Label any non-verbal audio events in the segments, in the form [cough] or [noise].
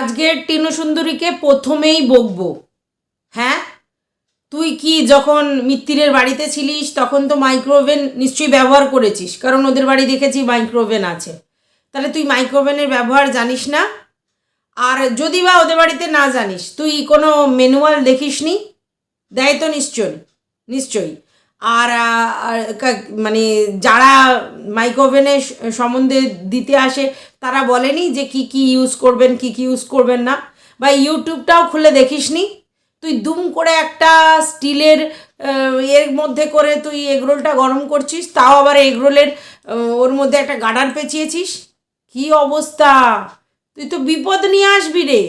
আজকের টিনু সুন্দরীকে প্রথমেই বকবো। হ্যাঁ? তুই কি যখন মিত্তিরের বাড়িতে ছিলিস, তখন তো মাইক্রোওভেন নিশ্চয়ই ব্যবহার করেছিস, কারণ ওদের বাড়ি দেখেছি মাইক্রোওভেন আছে। তাহলে তুই মাইক্রোওভেনের ব্যবহার জানিস না? আর যদি বা ওদের বাড়িতে না জানিস, তুই কোনো ম্যানুয়াল দেখিসনি? দেয় তো নিশ্চয় নিশ্চয়ই। আর মানে যারা মাইক্রোওভেনের সম্বন্ধে দিতে আসে, তারা বলেনি যে কি কি ইউজ করবেন, কি কি ইউজ করবেন না। বা ইউটিউবটাও খুলে দেখিসনি? তুই দুম করে একটা স্টিলের এর মধ্যে করে তুই এগরোলটা গরম করছিস, তাও আবার এগরোলের ওর মধ্যে একটা গাডার পেঁচিয়েছিস? কি অবস্থা? তুই তো বিপদ নিয়ে আসবি রে।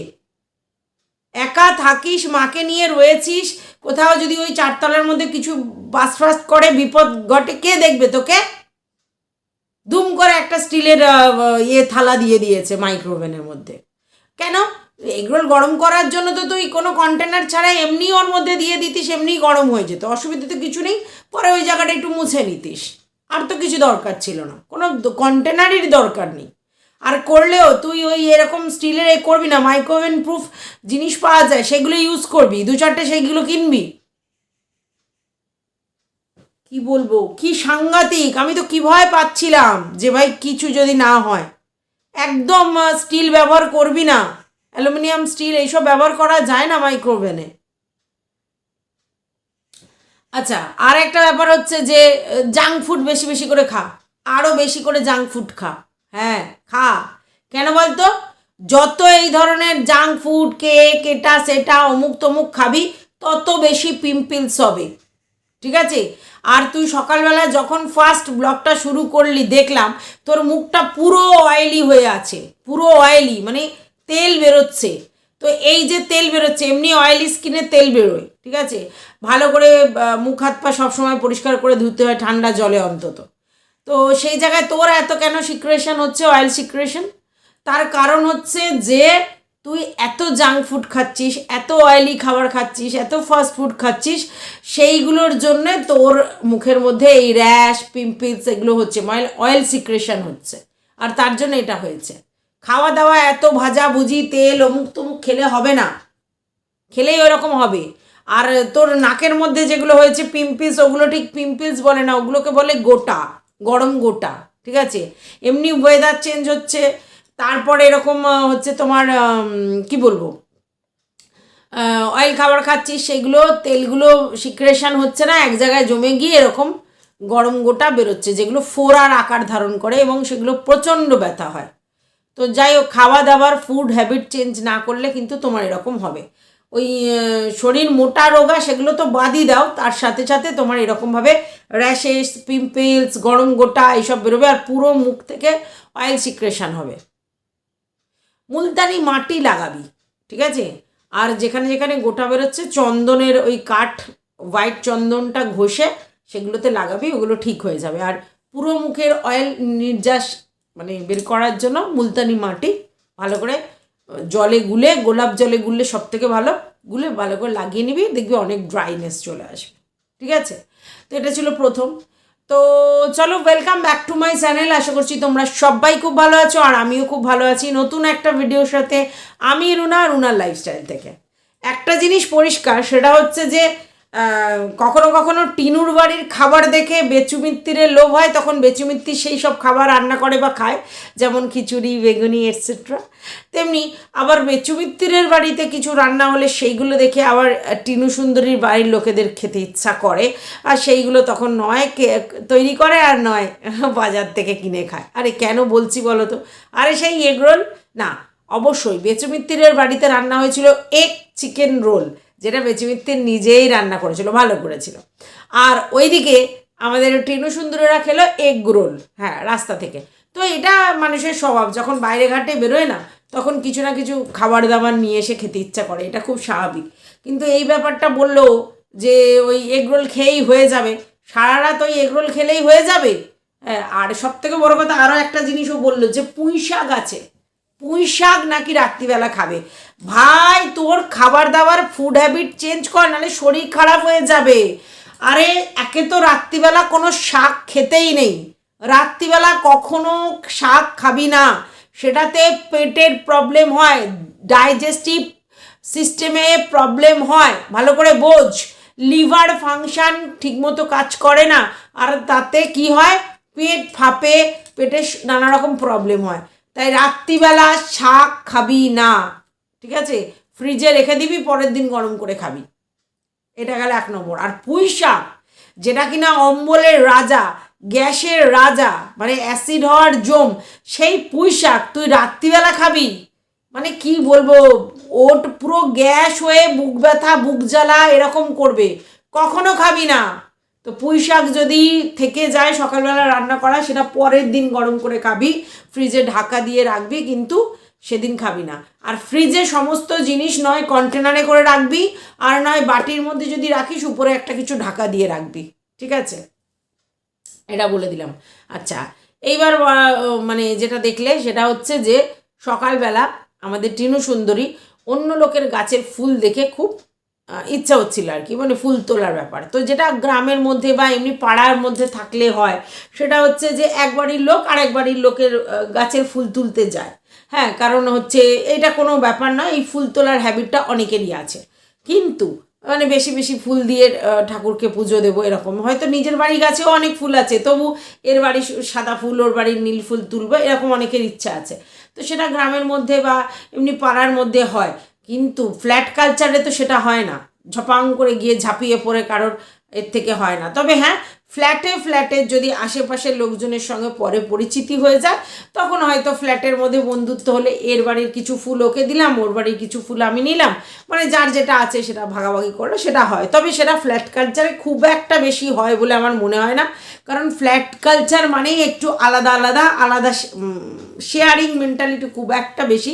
একা থাকিস, মাকে নিয়ে রয়েছিস, কোথাও যদি ওই চারতলার মধ্যে কিছু বাস ফাস করে, বিপদ ঘটে, কে দেখবে তোকে? দুম করে একটা স্টিলের ইয়ে থালা দিয়ে দিয়েছে মাইক্রোওভেনের মধ্যে। কেন? এগরোল গরম করার জন্য তো তুই কোনো কন্টেনার ছাড়া এমনি ওর মধ্যে দিয়ে দিতিস এমনি গরম হয়ে যেত। অসুবিধা তো কিছু নেই, পরে ওই জায়গাটা একটু মুছে নিতিস। আর তো কিছু দরকার ছিল না। কোনো কন্টেনারেরই দরকার নেই। আর করলেও তুই ওই এরকম স্টিলের এ করবি না মাইক্রোওভেন প্রুফ জিনিস পাওয়া যায়, সেগুলো ইউজ করবি, দু চারটে সেইগুলো কিনবি। কি বলব? কি সাংঘাতিক, আমি তো কি ভয় পাচ্ছিলাম যে ভাই কিছু যদি না হয়। একদম স্টিল ব্যবহার করবি না। অ্যালুমিনিয়াম স্টিল এইসব ব্যবহার করা যায় না মাইক্রোওভেনে আচ্ছা আর একটা ব্যাপার হচ্ছে যে জাঙ্ক ফুড বেশি বেশি করে খা। আরও বেশি করে জাঙ্ক ফুড খা। হ্যাঁ খা। কেন বলতো? যত এই ধরনের জাঙ্ক ফুড কেক এটা, সেটা, অমুক তমুক খাবি, তত বেশি পিম্পলস হবে। ঠিক আছে? আর তুই সকালবেলা যখন ফার্স্ট ব্লগটা শুরু করলি, দেখলাম, তোর মুখটা পুরো অয়েলি হয়ে আছে। পুরো অয়েলি মানে তেল বেরোচ্ছে। তো এই যে তেল বেরোচ্ছে, এমনি অয়েলি স্কিনে তেল বেরোয়। ঠিক আছে? ভালো করে মুখ, হাত, পা সবসময় পরিষ্কার করে ধুতে হয়, ঠান্ডা জলে অন্তত। তো সেই জায়গায় তোর এত কেন সিক্রেশন হচ্ছে অয়েল সিক্রেশন তার কারণ হচ্ছে যে তুই এত জাঙ্ক ফুড খাচ্ছিস, এত অয়েলি খাবার খাচ্ছিস, এত ফাস্ট ফুড খাচ্ছিস, সেইগুলোর জন্য তোর মুখের মধ্যে এই র্যাশ পিম্পলস এগুলো হচ্ছে অয়েল অয়েল সিক্রেশন হচ্ছে। আর তার জন্য এটা হয়েছে। খাওয়া দাওয়া এত ভাজা ভুজি, তেল, অমুক তমুক খেলে হবে না। খেলেই ওরকম হবে। আর তোর নাকের মধ্যে যেগুলো হয়েছে পিম্পলস ওগুলো ঠিক পিম্পলস বলে না, ওগুলোকে বলে গোটা। গরম গোটা, ঠিক আছে? এমনি ওয়েদার চেঞ্জ হচ্ছে, তারপরে এরকম হচ্ছে তোমার কি বলব? অয়েল খাবার খাচ্ছি, সেগুলো, তেলগুলো সিক্রেশন হচ্ছে না, এক জায়গায় জমে গিয়ে এরকম গরম গোটা বেরোচ্ছে, যেগুলো ফোড়ার আকার ধারণ করে এবং সেগুলো প্রচণ্ড ব্যথা হয়। তো যাই হোক খাওয়া দাওয়ার ফুড হ্যাবিট চেঞ্জ না করলে কিন্তু তোমার এরকম হবে। ওই শরীর মোটা রোগা সেগুলো তো বাদই দাও। তার সাথে সাথে তোমার এরকমভাবে র্যাশেস, পিম্পলস, গরম গোটা এইসব বেরোবে আর পুরো মুখ থেকে অয়েল সিক্রেশন হবে। মুলতানি মাটি লাগাবি, ঠিক আছে? আর যেখানে যেখানে গোটা বেরোচ্ছে, চন্দনের ওই কাঠ হোয়াইট চন্দনটা ঘষে সেগুলোতে লাগাবি, ওগুলো ঠিক হয়ে যাবে। আর পুরো মুখের অয়েল নির্যাস মানে বের করার জন্য মুলতানি মাটি ভালো করে জলে গুলে, গোলাপ জলে গুললে সব থেকে ভালো। গুলে ভালো করে লাগিয়ে নিবি, দেখবি অনেক ড্রাইনেস চলে আসবে। ঠিক আছে? তো এটা ছিল প্রথম। তো চলো welcome back to my channel আশা করছি তোমরা সবাই খুব ভালো আছো, আর আমিও খুব ভালো আছি নতুন একটা ভিডিওর সাথে। আমি রুনা, রুনার লাইফস্টাইল থেকে। একটা জিনিস পরিষ্কার, সেটা হচ্ছে যে কখনো কখনো টিনুর বাড়ির খাবার দেখে বেচুমিত্তিরের লোভ হয়, তখন বেচুমিত্তির সেই সব খাবার রান্না করে বা খায়, যেমন খিচুড়ি, বেগুনি এটসেট্রা তেমনি আবার বেচুমিত্তিরের বাড়িতে কিছু রান্না হলে সেইগুলো দেখে আবার টিনু সুন্দরীর বাড়ির লোকেদের খেতে ইচ্ছা করে, আর সেইগুলো তখন নয় কে, তৈরি করে আর নয় [laughs] বাজার থেকে কিনে খায়। আরে কেন বলছি বলো তো? আরে সেই এগরোল না, অবশ্যই বেচুমিত্তিরের বাড়িতে রান্না হয়েছিল এক চিকেন রোল। যেটা বেচুমিত্তির নিজেই রান্না করেছিল ভালো করেছিল। আর ওইদিকে আমাদের টিনু সুন্দরীরা খেলো এগ রোল হ্যাঁ রাস্তা থেকে। তো এটা মানুষের স্বভাব যখন বাইরে ঘাটে বেরোয় না তখন কিছু না কিছু খাবার দাবার নিয়ে এসে খেতে ইচ্ছা করে এটা খুব স্বাভাবিক। কিন্তু এই ব্যাপারটা বলল যে ওই এগরোল খেয়েই হয়ে যাবে। সারা রাত ওই এগরোল খেলেই হয়ে যাবে? হ্যাঁ, আর সব থেকে বড়ো কথা আরও একটা জিনিসও বলল যে পুঁই শাক আছে। পুঁই শাক নাকি রাত্রিবেলা খাবে। ভাই, তোর খাবার দাবার ফুড হ্যাবিট চেঞ্জ কর, নাহলে শরীর খারাপ হয়ে যাবে। আরে, একে তো রাত্রিবেলা কোনো শাক খেতেই নেই। রাত্রিবেলা কখনো শাক খাবি না। সেটাতে পেটের প্রবলেম হয় ডাইজেস্টিভ সিস্টেমে প্রবলেম হয়। ভালো করে বোঝ লিভার ফাংশন ঠিকমতো কাজ করে না। আর তাতে কি হয়? পেট ফাঁপে, পেটে নানা রকম প্রবলেম হয়। তাই রাত্রিবেলা শাক খাবি না। ঠিক আছে? ফ্রিজে রেখে দিবি, পরের দিন গরম করে খাবি। এটা গেল এক নম্বর। আর পুঁই শাক, যেটা কিনা অম্বলের রাজা, গ্যাসের রাজা মানে অ্যাসিড হওয়ার জম, সেই পুঁই শাক তুই রাত্রিবেলা খাবি? মানে কি বলব? ওট পুরো গ্যাস হয়ে বুক ব্যথা, বুক জ্বালা এরকম করবে। কখনো খাবি না। তো পুঁই শাক যদি থেকে যায়, সকালবেলা রান্না করা, সেটা পরের দিন গরম করে খাবি। ফ্রিজে ঢাকা দিয়ে রাখবি, কিন্তু সেদিন খাবি না। আর ফ্রিজে সমস্ত জিনিস নয়, কন্টেনারে করে রাখবি, আর নয়, বাটির মধ্যে যদি রাখিস, উপরে একটা কিছু ঢাকা দিয়ে রাখবি। ঠিক আছে? এটা বলে দিলাম। আচ্ছা এইবার মানে যেটা দেখলে, সেটা হচ্ছে যে সকালবেলা আমাদের টিনু সুন্দরী অন্য লোকের গাছের ফুল দেখে খুব ইচ্ছা হচ্ছিল আর কি মানে ফুল তোলার ব্যাপার। তো যেটা গ্রামের মধ্যে বা এমনি পাড়ার মধ্যে থাকলে হয়, সেটা হচ্ছে যে এক বাড়ির লোক আর এক বাড়ির লোকের গাছের ফুল তুলতে যায়। হ্যাঁ কারণ হচ্ছে এটা কোনো ব্যাপার নয় এই ফুল তোলার হ্যাবিটটা অনেকেরই আছে। কিন্তু মানে বেশি বেশি ফুল দিয়ে ঠাকুরকে পুজো দেবো এরকম। হয়তো নিজের বাড়ির গাছেও অনেক ফুল আছে, তবু এর বাড়ি সাদা ফুল, ওর বাড়ির নীল ফুল তুলবো, এরকম অনেকের ইচ্ছা আছে। তো সেটা গ্রামের মধ্যে বা এমনি পাড়ার মধ্যে হয়। কিন্তু ফ্ল্যাট কালচারে তো সেটা হয় না। ঝপাং করে গিয়ে ঝাঁপিয়ে পড়ে কারোর এর থেকে হয় না। তবে হ্যাঁ ফ্ল্যাটে ফ্ল্যাটে যদি আশেপাশের লোকজনের সঙ্গে পরে পরিচিতি হয়ে যায়, তখন হয়তো ফ্ল্যাটের মধ্যে বন্ধুত্ব হলে এর বাড়ির কিছু ফুল ওকে দিলাম, ওর বাড়ির কিছু ফুল আমি নিলাম। মানে যার যেটা আছে সেটা ভাগাভাগি করল সেটা হয়। তবে সেটা ফ্ল্যাট কালচারে খুব একটা বেশি হয় বলে আমার মনে হয় না। কারণ ফ্ল্যাট কালচার মানেই একটু আলাদা আলাদা আলাদা শেয়ারিং মেন্টালিটি খুব একটা বেশি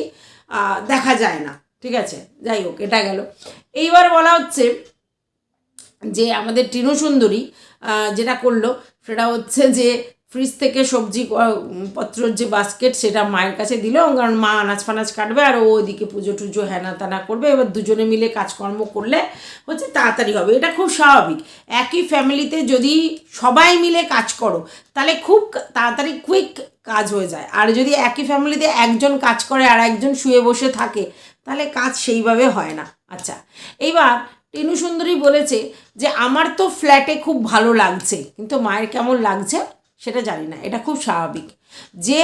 দেখা যায় না। ঠিক আছে? যাই হোক, এটা গেল। এইবার বলা হচ্ছে যে আমাদের টিনু সুন্দরী যেটা করল, সেটা হচ্ছে যে ফ্রিজ থেকে সবজি পত্রর যে বাস্কেট সেটা মায়ের কাছে দিল, কারণ মা আনাজ ফানাজ কাটবে, আর ও ওইদিকে পুজো টুজো হেনা তানা করবে। এবার দুজনে মিলে কাজকর্ম করলে হচ্ছে তাড়াতাড়ি হবে। এটা খুব স্বাভাবিক। একই ফ্যামিলিতে যদি সবাই মিলে কাজ করো, তাহলে খুব তাড়াতাড়ি কুইক কাজ হয়ে যায়। আর যদি একই ফ্যামিলিতে একজন কাজ করে আর একজন শুয়ে বসে থাকে তাহলে কাজ সেইভাবে হয় না। আচ্ছা এইবার টিনু সুন্দরী বলেছে যে, আমার তো ফ্ল্যাটে খুব ভালো লাগছে, কিন্তু মায়ের কেমন লাগছে সেটা জানি না, এটা খুব স্বাভাবিক। যে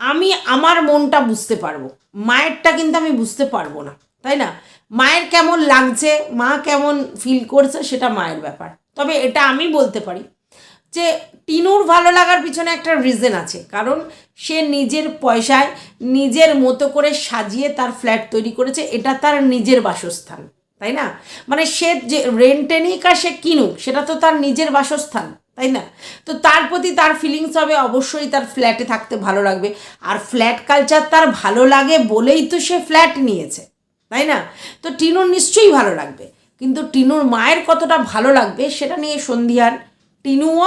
আমি আমার মনটা বুঝতে পারব, মায়েরটা কিন্তু আমি বুঝতে পারব না, তাই না? মায়ের কেমন লাগছে, মা কেমন ফিল করছে সেটা মায়ের ব্যাপার। তবে এটা আমি বলতে পারি যে টিনুর ভালো লাগার পিছনে একটা রিজন আছে। কারণ সে নিজের পয়সায় নিজের মতো করে সাজিয়ে তার ফ্ল্যাট তৈরি করেছে, এটা তার নিজের বাসস্থান, তাই না? মানে সে যে রেন্টে নিক আর সে কিনুক, সেটা তো তার নিজের বাসস্থান, তাই না? তো তার প্রতি তার ফিলিংস হবে, অবশ্যই তার ফ্ল্যাটে থাকতে ভালো লাগবে। আর ফ্ল্যাট কালচার তার ভালো লাগে বলেই তো সে ফ্ল্যাট নিয়েছে, তাই না? তো টিনুর নিশ্চয়ই ভালো লাগবে। কিন্তু টিনুর মায়ের কতটা ভালো লাগবে, সেটা নিয়ে সন্ধিয়ার টিনুও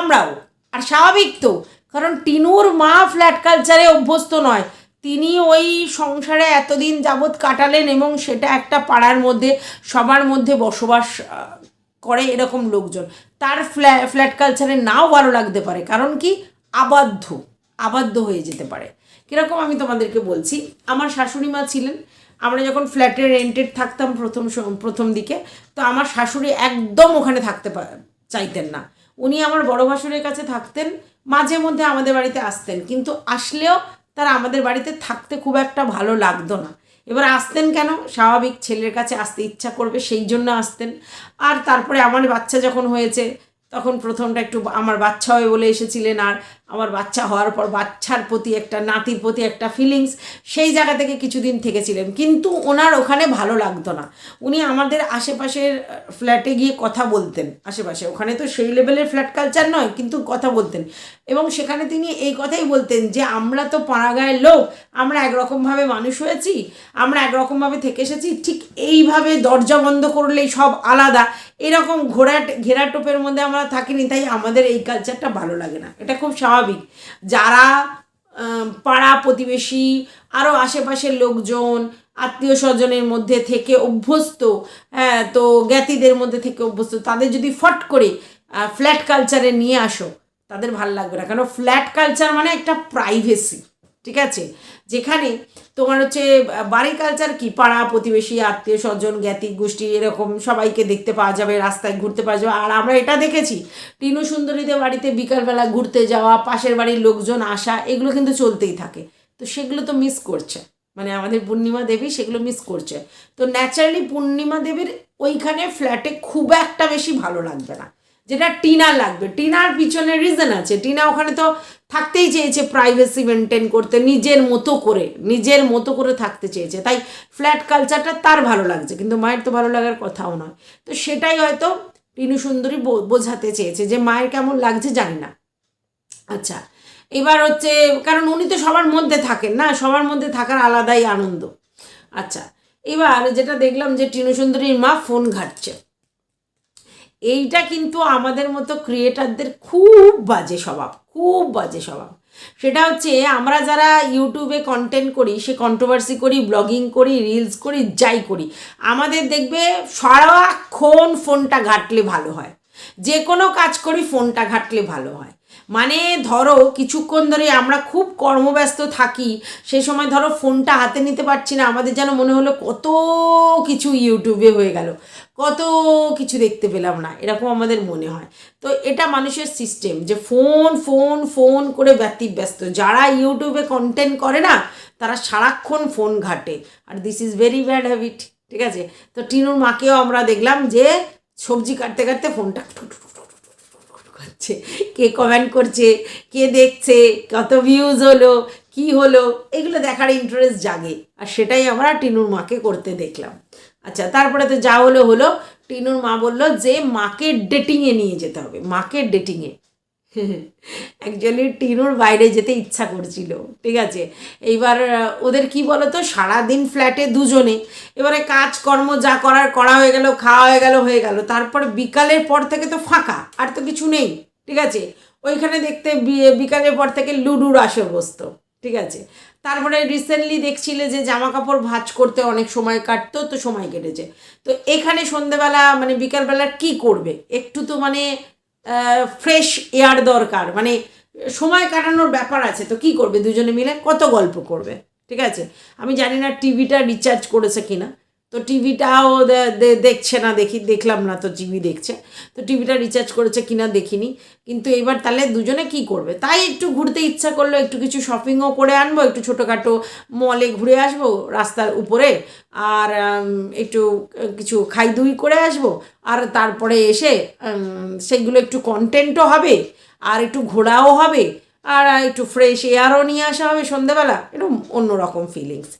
আমরাও। আর স্বাভাবিক তো, কারণ টিনুর মা ফ্ল্যাট কালচারে অভ্যস্ত নয়। তিনি ওই সংসারে এতদিন যাবৎ কাটালেন এবং সেটা একটা পাড়ার মধ্যে, সবার মধ্যে বসবাস করে এরকম লোকজন। তার ফ্ল্যা ফ্ল্যাট কালচারে নাও ভালো লাগতে পারে, কারণ কি? আবদ্ধ আবদ্ধ হয়ে যেতে পারে। কীরকম আমি তোমাদেরকে বলছি, আমার শাশুড়ি মা ছিলেন, আমরা যখন ফ্ল্যাটে রেন্টেড থাকতাম প্রথম প্রথম দিকে, তো আমার শাশুড়ি একদম ওখানে থাকতে চাইতেন না। উনি আমার বড় ভাসুরের কাছে থাকতেন, মাঝে মধ্যে আমাদের বাড়িতে আসতেন। কিন্তু আসলেও তারা আমাদের বাড়িতে থাকতে খুব একটা ভালো লাগতো না। এবার আসতেন কেন? স্বাভাবিক ছেলের কাছে আসতে ইচ্ছা করবে, সেই জন্য আসতেন। আর তারপরে আমার বাচ্চা যখন হয়েছে, তখন প্রথমটা একটু আমার বাচ্চা হয়ে বলে এসেছিলেন। আর আমার বাচ্চা হওয়ার পর বাচ্চার প্রতি একটা, নাতির প্রতি একটা ফিলিংস সেই জায়গা থেকে কিছুদিন থেকেছিলেন। কিন্তু ওনার ওখানে ভালো লাগতো না। উনি আমাদের আশেপাশের ফ্ল্যাটে গিয়ে কথা বলতেন আশেপাশে। ওখানে তো সেই লেভেলের ফ্ল্যাট কালচার নয়, কিন্তু কথা বলতেন। এবং সেখানে তিনি এই কথাই বলতেন যে, আমরা তো পাড়াগাঁয়ের লোক, আমরা একরকমভাবে মানুষ হয়েছি, আমরা একরকমভাবে থেকে এসেছি, ঠিক এইভাবে দরজা বন্ধ করলেই সব আলাদা। এরকম ঘোড়া ঘেরা টোপের মধ্যে আমরা থাকিনি, তাই আমাদের এই কালচারটা ভালো লাগে না। এটা খুব স্বাভাবিক যারা পাড়া প্রতিবেশী আরও আশেপাশের লোকজন আত্মীয় স্বজনের মধ্যে থেকে অভ্যস্ত হ্যাঁ তো জ্ঞাতিদের মধ্যে থেকে অভ্যস্ত, তাদের যদি ফট করে ফ্ল্যাট কালচারে নিয়ে আসো, তাদের ভালো লাগবে না। কেন? ফ্ল্যাট কালচার মানে একটা প্রাইভেসি ঠিক আছে? যেখানে তোমার হচ্ছে বাড়ি কালচার কি? পাড়া, প্রতিবেশী, আত্মীয় স্বজন, জ্ঞাতি, গোষ্ঠী, এরকম সবাইকে দেখতে পাওয়া যাবে, রাস্তায় ঘুরতে পাওয়া যাবে। আর আমরা এটা দেখেছি, টিনু সুন্দরীদের বাড়িতে বিকালবেলা ঘুরতে যাওয়া, পাশের বাড়ির লোকজন আসা, এগুলো কিন্তু চলতেই থাকে। তো সেগুলো তো মিস করছে। মানে আমাদের পূর্ণিমা দেবী সেগুলো মিস করছে। তো ন্যাচারালি পূর্ণিমা দেবীর ওইখানে ফ্ল্যাটে খুব একটা বেশি ভালো লাগবে না। যেটা টিনা লাগবে। টিনার পিছনে রিজন আছে। টিনা ওখানে তো থাকতেই চেয়েছে প্রাইভেসি মেনটেন করতে, নিজের মতো করে, নিজের মতো করে থাকতে চেয়েছে। তাই ফ্ল্যাট কালচারটা তার ভালো লাগছে, কিন্তু মায়ের তো ভালো লাগার কথাও নয়। তো সেটাই হয়তো টিনু সুন্দরী বোঝাতে চেয়েছে যে মায়ের কেমন লাগছে জানি না। আচ্ছা এবার হচ্ছে, কারণ উনি তো সবার মধ্যে থাকেন না, সবার মধ্যে থাকার আলাদাই আনন্দ। আচ্ছা এবার যেটা দেখলাম যে টিনু সুন্দরীর মা ফোন ঘাটছে। এইটা কিন্তু আমাদের মতো ক্রিয়েটারদের খুব বাজে স্বভাব, খুব বাজে স্বভাব। সেটা হচ্ছে আমরা যারা ইউটিউবে কন্টেন্ট করি, সে কন্ট্রোভার্সি করি ব্লগিং করি রিলস করি, যাই করি, আমাদের দেখবে সারাক্ষণ ফোনটা ঘাটলে ভালো হয়। যে কোনো কাজ করি ফোনটা ঘাটলে ভালো হয়। মানে ধরো কিছুক্ষণ ধরে আমরা খুব কর্মব্যস্ত থাকি, সে সময় ধরো ফোনটা হাতে নিতে পারছি না, আমাদের যেন মনে হলো কত কিছু ইউটিউবে হয়ে গেল। কত কিছু দেখতে পেলাম না এরকম আমাদের মনে হয় তো এটা মানুষের সিস্টেম যে ফোন ফোন ফোন করে ব্যতিব্যস্ত যারা ইউটিউবে কন্টেন্ট করে না তারা সারাক্ষণ ফোন ঘাটে আর this is very bad habit ঠিক আছে তো টিনুর মাকেও আমরা দেখলাম যে সবজি কাটতে কাটতে ফোনটা করছে কে কমেন্ট করছে কে দেখছে কত ভিউজ হলো কি হলো এগুলো দেখার ইন্টারেস্ট জাগে আর সেটাই আমরা টিনুর মাকে করতে দেখলাম আচ্ছা তারপরে তো যা হলো হলো, টিনুর মা বলল যে মাকে ডেটিংয়ে নিয়ে যেতে হবে, মাকে ডেটিংয়ে অ্যাকচুয়ালি টিনুর বাইরে যেতে ইচ্ছা করছিল, ঠিক আছে? এইবার ওদের কি বলো তো সারাদিন ফ্ল্যাটে দুজনে। এবারে কাজকর্ম যা করার, করা হয়ে গেল, খাওয়া হয়ে গেল হয়ে গেল। তারপর বিকালের পর থেকে তো ফাঁকা, আর তো কিছু নেই, ঠিক আছে? ওইখানে দেখতে বিকালের পর থেকে লুডুর আসর বসতো, ঠিক আছে? তারপরে রিসেন্টলি দেখছিলে যে জামা কাপড় ভাঁজ করতে অনেক সময় কাটতো, তো সময় কেটেছে। তো এখানে সন্ধেবেলা মানে বিকালবেলা কি করবে? একটু তো মানে ফ্রেশ এয়ার দরকার। মানে সময় কাটানোর ব্যাপার আছে, তো কি করবে দুজনে মিলে? কত গল্প করবে? ঠিক আছে? আমি জানি না টিভিটা রিচার্জ করেছে কিনা। তো টিভিটাও দেখছে না, দেখি, দেখলাম না তো টিভি দেখছে। তো টিভিটা রিচার্জ করেছে কিনা দেখিনি। কিন্তু এবার তাহলে দুজনে কি করবে? তাই একটু ঘুরতে ইচ্ছা করল, একটু কিছু শপিংও করে আনব, একটু ছোটোখাটো মলে ঘুরে আসব রাস্তার উপরে। আর একটু কিছু খাই দুই করে আসব। আর তারপরে এসে সেগুলো একটু কন্টেন্টও হবে, আর একটু ঘোরাও হবে। আর, একটু ফ্রেশ এয়ারও নিয়ে আসা হবে সন্ধেবেলা। একটু অন্যরকম ফিলিংস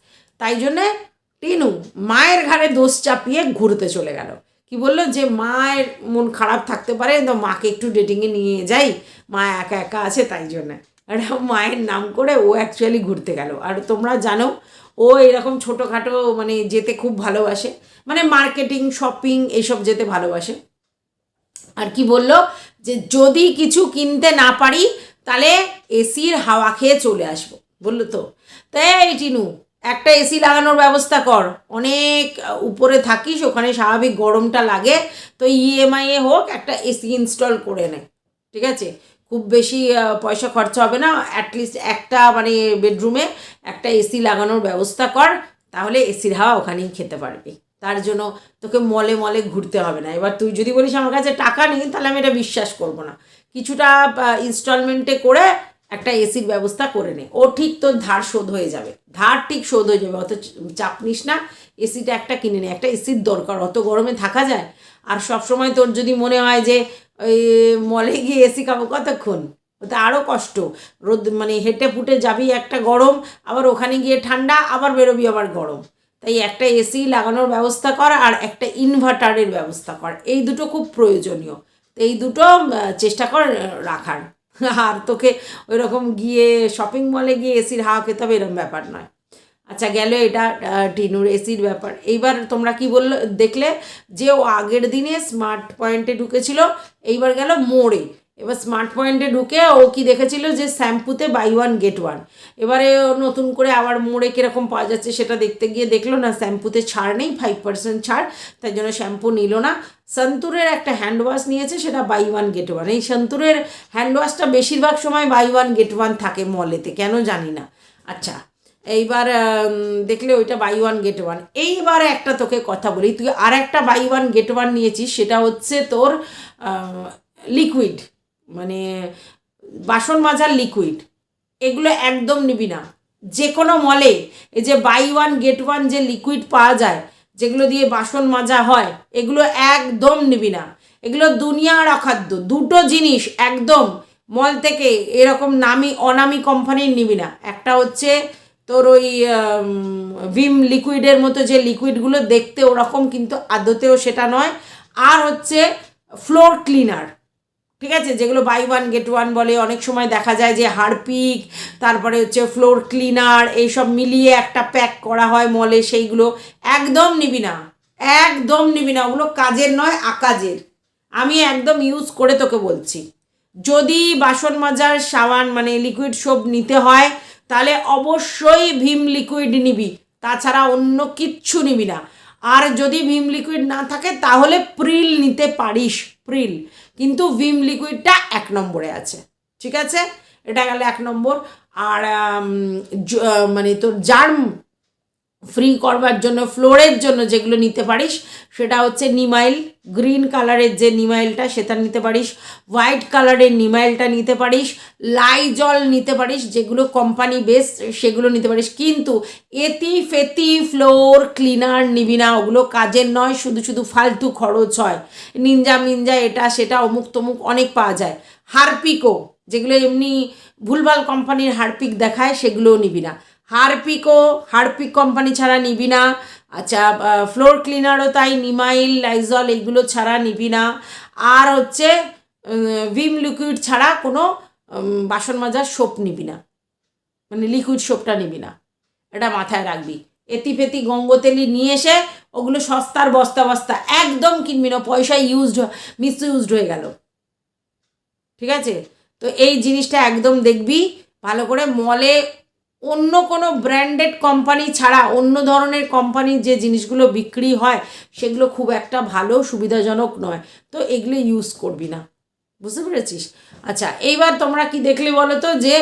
তাই জন্যে টিনু মায়ের ঘাড়ে দোষ চাপিয়ে ঘুরতে চলে গেল। কি বলল? যে মায়ের মন খারাপ থাকতে পারে, তো মাকে একটু ডেটিংয়ে নিয়ে যাই। মা একা একা আছে তাই জন্যে। মায়ের নাম করে ও অ্যাকচুয়ালি ঘুরতে গেল। আর তোমরা জানো, ও এরকম ছোটোখাটো মানে যেতে খুব ভালোবাসে। মানে মার্কেটিং শপিং এসব যেতে ভালোবাসে। আর কি বলল? যে যদি কিছু কিনতে না পারি, তাহলে এসির হাওয়া খেয়ে চলে আসব। বলল তো। তাই টিনু একটা এসি লাগানোর ব্যবস্থা কর। অনেক উপরে থাকিস, ওখানে স্বাভাবিক গরমটা লাগে, তো ইএমআই এ হোক, একটা এসি ইনস্টল করে নে। ঠিক আছে? খুব বেশি পয়সা খরচা হবে না অ্যাটলিস্ট একটা মানে বেডরুমে একটা এসি লাগানোর ব্যবস্থা কর, তাহলে এসির হাওয়া ওখানেই খেতে পারবি। তার জন্য তোকে মলে মলে ঘুরতে হবে না। এবার তুই যদি বলিস আমার কাছে টাকা নেই, তাহলে আমি এটা বিশ্বাস করব না। কিছুটা ইনস্টলমেন্টে করে একটা এসির ব্যবস্থা করে নে। ও ঠিক তোর ধার শোধ হয়ে যাবে। ধার ঠিক শোধ হয়ে যাবে, অত চাপ নিস না। এসিটা একটা কিনে নে। একটা এসির দরকার, অত গরমে থাকা যায়। আর সব সময় তোর যদি মনে হয় যে, ওই মলে গিয়ে এসি খাব কতক্ষণ? ওতে আরও কষ্ট। রোদ মানে হেঁটে ফুটে যাবি একটা গরম, আবার ওখানে গিয়ে ঠান্ডা, আবার বেরোবি আবার গরম। তাই একটা এসি লাগানোর ব্যবস্থা কর আর একটা ইনভার্টারের ব্যবস্থা কর। এই দুটো খুব প্রয়োজনীয়। তো এই দুটো চেষ্টা কর রাখার। [laughs] আর তোকে ওই রকম গিয়ে শপিং মলে গিয়ে এসির হাওয়া খেতে হবে এরকম ব্যাপার নয়। আচ্ছা গেল এটা টিনুর এসির ব্যাপার। এইবার তোমরা কি বলল, দেখলে যে ও আগের দিনে স্মার্ট পয়েন্টে ঢুকেছিল, এইবার গেল মোড়ে। এবার স্মার্ট পয়েন্টে ঢুকে ও কি দেখেছিল যে শ্যাম্পুতে বাই ওয়ান গেট ওয়ান এবারে নতুন করে আবার মোড়ে কীরকম পাওয়া যাচ্ছে সেটা দেখতে গিয়ে দেখল না শ্যাম্পুতে ছাড় নেই ফাইভ পার্সেন্ট ছাড়, তাই জন্য শ্যাম্পু নিল না। সন্তুরের একটা হ্যান্ড ওয়াশ নিয়েছে, সেটা বাই ওয়ান গেট ওয়ান এই সন্তুরের হ্যান্ড ওয়াশটা বেশিরভাগ সময় বাই ওয়ান গেট ওয়ান থাকে মলেতে, কেন জানি না। আচ্ছা এইবার দেখলে ওইটা বাই ওয়ান গেট ওয়ান এইবার একটা তোকে কথা বলি, তুই আর একটা বাই ওয়ান গেট ওয়ান নিয়েছিস, সেটা হচ্ছে তোর লিকুইড মানে বাসন মাজার লিকুইড এগুলো একদম নিবি না। যে কোনো মলে এই যে বাই ওয়ান গেট ওয়ান যে লিকুইড পাওয়া যায়, যেগুলো দিয়ে বাসন মাজা হয়, এগুলো একদম নিবি না। এগুলো দুনিয়ার অখাদ্য, দুটো জিনিস একদম মল থেকে এরকম নামি, অনামি কোম্পানির নিবি না। একটা হচ্ছে তোর ওই ভিম লিকুইডের মতো যে লিকুইডগুলো দেখতে ওরকম কিন্তু আদতেও সেটা নয়। আর হচ্ছে ফ্লোর ক্লিনার ঠিক আছে? যেগুলো বাই ওয়ান গেট ওয়ান বলে অনেক সময় দেখা যায় যে হারপিক, তারপরে হচ্ছে ফ্লোর ক্লিনার এইসব মিলিয়ে একটা প্যাক করা হয় মলে সেইগুলো একদম নিবি না। একদম নিবি না। ওগুলো কাজের নয়, আকাজের। আমি একদম ইউজ করে তোকে বলছি। যদি বাসন মাজার, সাবান মানে লিকুইড সোপ নিতে হয়, তাহলে অবশ্যই ভীম লিকুইড নিবি। তাছাড়া অন্য কিচ্ছু নিবি না। আর যদি ভীম লিকুইড না থাকে, তাহলে প্রিল নিতে পারিস। প্রিল কিন্তু ভিম লিকুইডটা এক নম্বরে আছে। ঠিক আছে? এটা গেল এক নম্বর। আর মানে তোর জার্ম ফ্রি করবার জন্য ফ্লোরের জন্য যেগুলো নিতে পারিস, সেটা হচ্ছে নিমাইল গ্রিন কালারের যে নিমাইলটা সেটা নিতে পারিস হোয়াইট কালারের নিমাইলটা নিতে পারিস লাইজল নিতে পারিস, যেগুলো কোম্পানি বেস সেগুলো নিতে পারিস। কিন্তু এতি ফেতি ফ্লোর ক্লিনার নিবি না, ওগুলো কাজের নয়, শুধু শুধু ফালতু খরচ হয়। নিনজা মিনজা এটা সেটা অমুক তমুক অনেক পাওয়া যায়। হারপিকও যেগুলো এমনি ভুলভাল কোম্পানির হারপিক দেখায়, সেগুলোও নিবি না। হারপিকও হারপিক কোম্পানি ছাড়া নিবি না। আচ্ছা ফ্লোর ক্লিনারও তাই নিমাইল লাইজল এইগুলো ছাড়া নিবি না। আর হচ্ছে ভিম লিকুইড ছাড়া কোনো বাসন মাজার সোপ নিবি না। মানে লিকুইড সোপটা নিবি না। এটা মাথায় রাখবি। এতি পেতি গঙ্গতেলি নিয়ে এসে, ওগুলো সস্তার বস্তা বস্তা, একদম কিনবি না। পয়সা ইউজড মিস ইউজড হয়ে গেল। ঠিক আছে? তো এই জিনিসটা একদম দেখবি। ভালো করে মলে অন্য কোনো ব্র্যান্ডেড কোম্পানি ছাড়া অন্য ধরনের কোম্পানির যে জিনিসগুলো বিক্রি হয়, সেগুলো খুব একটা ভালো, সুবিধাজনক নয়। তো এগুলো ইউজ করবি না। বুঝতে পেরেছিস? আচ্ছা এইবার তোমরা কি দেখলে বলো তো যে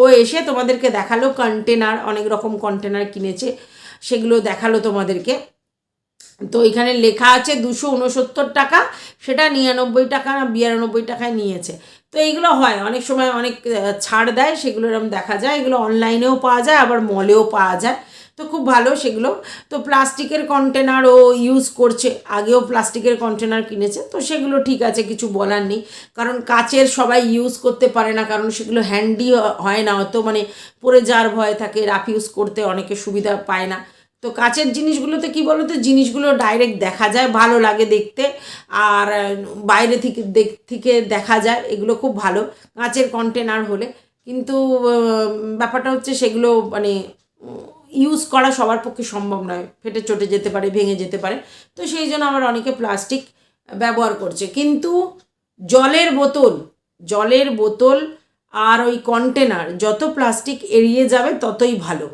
ও এসে তোমাদেরকে দেখাল কন্টেনার অনেক রকম কন্টেনার কিনেছে, সেগুলো দেখাল তোমাদেরকে। তো এখানে লেখা আছে দুশো উনসত্তর টাকা, সেটা নিরানব্বই টাকা না বিরানব্বই টাকায় নিয়েছে। তো এইগুলো হয়। অনেক সময় অনেক ছাড় দেয়, সেগুলো এরকম দেখা যায়। এগুলো অনলাইনেও পাওয়া যায়, আবার মলেও পাওয়া যায়। তো খুব ভালো সেগুলো। তো প্লাস্টিকের কন্টেনারও ইউজ করছে। আগেও প্লাস্টিকের কন্টেনার কিনেছে। তো সেগুলো ঠিক আছে, কিছু বলার নেই। কারণ কাচের সবাই ইউজ করতে পারে না। কারণ সেগুলো হ্যান্ডি হয় না। অত মানে পরে যার ভয় থাকে, রাফ ইউজ করতে অনেকে সুবিধা পায় না। তো কাচের জিনিসগুলোতে কি বলো তো জিনিসগুলো ডাইরেক্ট দেখা যায়, ভালো লাগে দেখতে। আর বাইরে থেকে দেখ, থেকে দেখা যায়, এগুলো খুব ভালো। কাঁচের কন্টেনার হলে। কিন্তু ব্যাপারটা হচ্ছে সেগুলো মানে ইউজ করা সবার পক্ষে সম্ভব নয়। ফেটে চটে যেতে পারে, ভেঙে যেতে পারে। তো সেই জন্য আমার অনেকে প্লাস্টিক ব্যবহার করছে। কিন্তু জলের বোতল জলের বোতল আর ওই কন্টেনার যত প্লাস্টিক এড়িয়ে যাবে, ততই ভালো।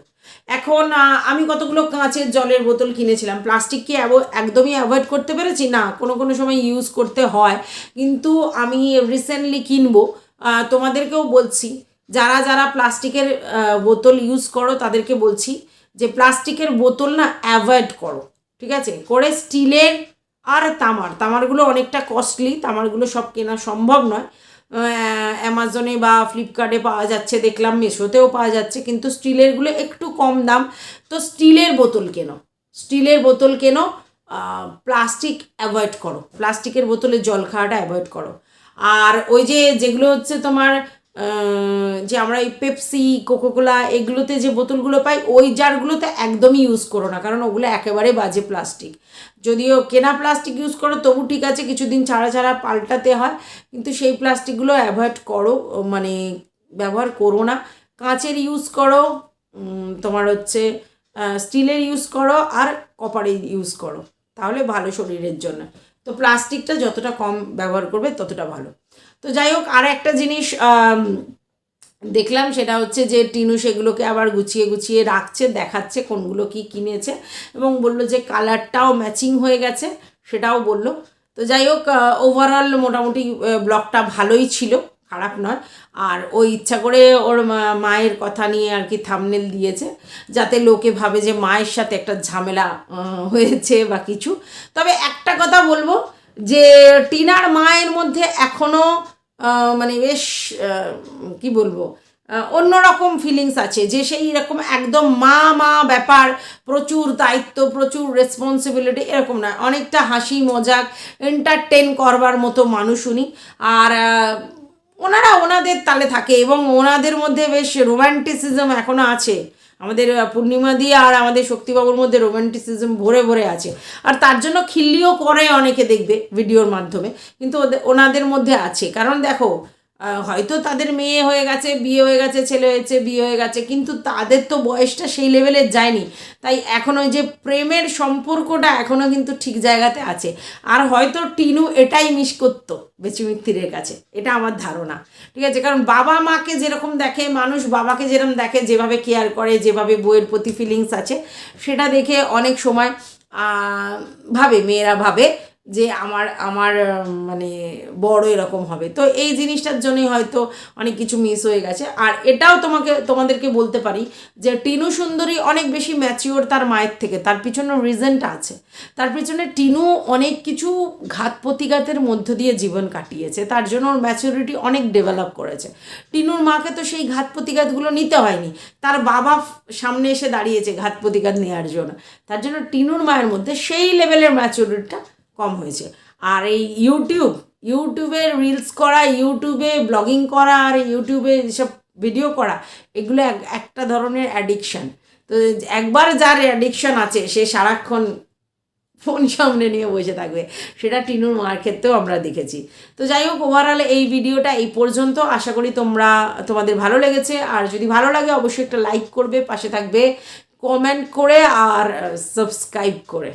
এখন আমি কতগুলো কাঁচের জলের বোতল কিনেছিলাম। প্লাস্টিক কি একদমই অ্যাভয়েড করতে পেরেছি? না, কোনো কোনো সময় ইউজ করতে হয়। কিন্তু আমি রিসেন্টলি কিনবো। তোমাদেরকেও বলছি, যারা যারা প্লাস্টিকের বোতল ইউজ করো, তাদেরকে বলছি যে প্লাস্টিকের বোতল না অ্যাভয়েড করো। ঠিক আছে? করে স্টিলের আর তামার। তামারগুলো অনেকটা কস্টলি, তামারগুলো সব কেনা সম্ভব নয়। অ্যামাজনে বা ফ্লিপকার্টে পাওয়া যাচ্ছে, দেখলাম মেশোতেও পাওয়া যাচ্ছে, কিন্তু স্টিলেরগুলো একটু কম দাম। তো স্টিলের বোতল কেনো? স্টিলের বোতল কেনো? প্লাস্টিক অ্যাভয়েড করো। প্লাস্টিকের বোতলে জল খাওয়াটা অ্যাভয়েড করো। আর ওই যে যেগুলো হচ্ছে তোমার যে আমরা এই পেপসি কোকোকোলা এগুলোতে যে বোতলগুলো পাই, ওই জারগুলোতে একদমই ইউজ করো না, কারণ ওগুলো একেবারে বাজে প্লাস্টিক যদিও কেনা প্লাস্টিক ইউজ করো, তবু ঠিক আছে, কিছুদিন ছাড়া ছাড়া পাল্টাতে হয়, কিন্তু সেই প্লাস্টিকগুলো অ্যাভয়েড করো মানে ব্যবহার করো না। কাঁচের ইউজ করো তোমার হচ্ছে স্টিলের ইউজ করো আর কপারের ইউজ করো, তাহলে ভালো শরীরের জন্য। তো প্লাস্টিকটা যতটা কম ব্যবহার করবে, ততটা ভালো। তো যাই হোক, আর একটা জিনিস দেখলাম সেটা হচ্ছে যে টিনু সেগুলোকে আবার গুছিয়ে গুছিয়ে রাখছে, দেখাচ্ছে কোনগুলো কি কিনেছে এবং বলল যে কালারটাও ম্যাচিং হয়ে গেছে, সেটাও বলল। তো যাই হোক ওভারঅল মোটামুটি ব্লগটা ভালোই ছিল, খারাপ নয়। আর ও ইচ্ছা করে ওর মায়ের কথা নিয়ে আর কি থামনেল দিয়েছে, যাতে লোকে ভাবে যে মায়ের সাথে একটা ঝামেলা হয়েছে বা কিছু। তবে একটা কথা বলব যে টিনার মায়ের মধ্যে এখনও মানে বেশ কি বলব অন্যরকম ফিলিংস আছে, যে সেই রকম একদম মা মা ব্যাপার, প্রচুর দায়িত্ব, প্রচুর রেসপন্সিবিলিটি এরকম না, অনেকটা হাসি, মজাক এন্টারটেন করবার মতো মানুষ উনি, আর ওনারা ওনাদের তালে থাকে, এবং ওনাদের মধ্যে বেশ রোম্যান্টিসিজম এখনও আছে। আমাদের পূর্ণিমা দিয়ে আর আমাদের শক্তিবাবুর মধ্যে রোম্যান্টিসিজম ভরে ভরে আছে। আর তার জন্য খিল্লিও করে অনেকে দেখবে ভিডিওর মাধ্যমে। কিন্তু ওদের ওনাদের মধ্যে আছে। কারণ দেখো হয়তো তাদের মেয়ে হয়ে গেছে, বিয়ে হয়ে গেছে, ছেলে হয়েছে, বিয়ে হয়ে গেছে, কিন্তু তাদের তো বয়সটা সেই লেভেলে যায়নি। তাই এখনও যে প্রেমের সম্পর্কটা এখনও কিন্তু ঠিক জায়গাতে আছে। আর হয়তো টিনু এটাই মিস করতো বেচুমিত্তিরের কাছে। এটা আমার ধারণা। ঠিক আছে, কারণ বাবা মাকে যেরকম দেখে, মানুষ বাবাকে যেরকম দেখে, যেভাবে কেয়ার করে, যেভাবে বইয়ের প্রতি ফিলিংস আছে, সেটা দেখে অনেক সময় ভাবে, মেয়েরা ভাবে। যে আমার আমার মানে বড় এরকম হবে। তো এই জিনিসটার জন্যই হয়তো অনেক কিছু মিস হয়ে গেছে। আর এটাও তোমাকে, তোমাদেরকে বলতে পারি যে টিনু সুন্দরী অনেক বেশি ম্যাচিওর তার মায়ের থেকে, তার পিছনে রিজনটা আছে। তার পিছনে টিনু অনেক কিছু ঘাত প্রতিঘাতের মধ্য দিয়ে জীবন কাটিয়েছে। তার জন্য ওর ম্যাচিউরিটি অনেক ডেভেলপ করেছে। টিনুর মাকে তো সেই ঘাত প্রতিঘাতগুলো নিতে হয়নি। তার বাবা সামনে এসে দাঁড়িয়েছে ঘাত প্রতিঘাত নেওয়ার জন্য। তার জন্য টিনুর মায়ের মধ্যে সেই লেভেলের ম্যাচিউরিটিটা কম হয়েছে। আর এই ইউটিউব ইউটিউবে রিলস করা, ইউটিউবে ব্লগিং করা, আর ইউটিউবে যেসব ভিডিও করা, এগুলো এক- একটা ধরনের অ্যাডিকশান তো একবার যার অ্যাডিকশান আছে, সে সারাক্ষণ ফোন সামনে নিয়ে বসে থাকবে। সেটা টিনুর মার ক্ষেত্রেও আমরা দেখেছি। তো যাই হোক ওভারঅল এই ভিডিওটা এই পর্যন্ত। আশা করি তোমরা, তোমাদের ভালো লেগেছে। আর যদি ভালো লাগে, অবশ্যই একটা লাইক করবে, পাশে থাকবে কমেন্ট করে, আর সাবস্ক্রাইব করে।